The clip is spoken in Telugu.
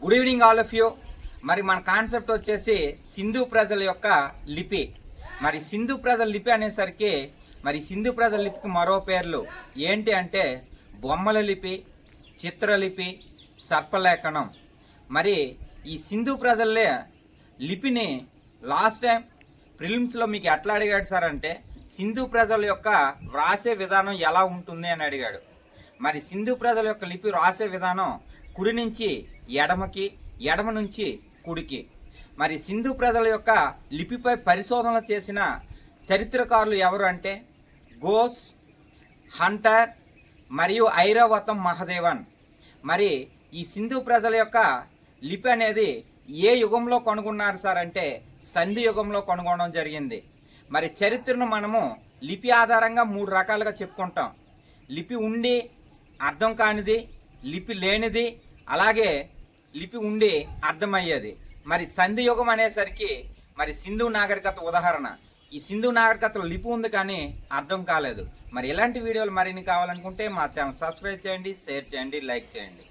Good evening all of you మరి మన కాన్సెప్ట్ వచ్చేసి సింధు ప్రజల యొక్క లిపి. మరి సింధు ప్రజల లిపి అనేసరికి మరి సింధు ప్రజల లిపికి మరో పేర్లు. ఏంటి అంటే బొమ్మల లిపి చిత్రలిపి సర్పలేఖనం. మరి ఈ సింధు ప్రజల లిపిని లాస్ట్ టైం ప్రిలిమ్స్లో మీకు ఎట్లా అడిగాడు సార్ అంటే సింధు ప్రజల యొక్క వ్రాసే విధానం ఎలా ఉంటుంది అని అడిగాడు. మరి సింధు ప్రజల యొక్క లిపి రాసే విధానం కుడి నుంచి ఎడమకి ఎడమ నుంచి కుడికి. మరి సింధు ప్రజల యొక్క లిపిపై పరిశోధనలు చేసిన చరిత్రకారులు ఎవరు అంటే గోస్ హంటర్ మరియు ఐరావతం మహదేవన్. మరి ఈ సింధు ప్రజల యొక్క లిపి అనేది ఏ యుగంలో కనుగొన్నారు సార్ అంటే సంధి యుగంలో కనుగొనడం జరిగింది. మరి చరిత్రను మనము లిపి ఆధారంగా మూడు రకాలుగా చెప్పుకుంటాం. లిపి ఉండి అర్థం కానిది లిపి లేనిది అలాగే లిపి ఉండి అర్థమయ్యేది. మరి సంధి యుగం అనేసరికి మరి సింధు నాగరికత ఉదాహరణ. ఈ సింధు నాగరికతలో లిపి ఉంది కానీ అర్థం కాలేదు. మరి ఇలాంటి వీడియోలు మరిన్ని కావాలనుకుంటే మా ఛానల్ సబ్స్క్రైబ్ చేయండి షేర్ చేయండి లైక్ చేయండి.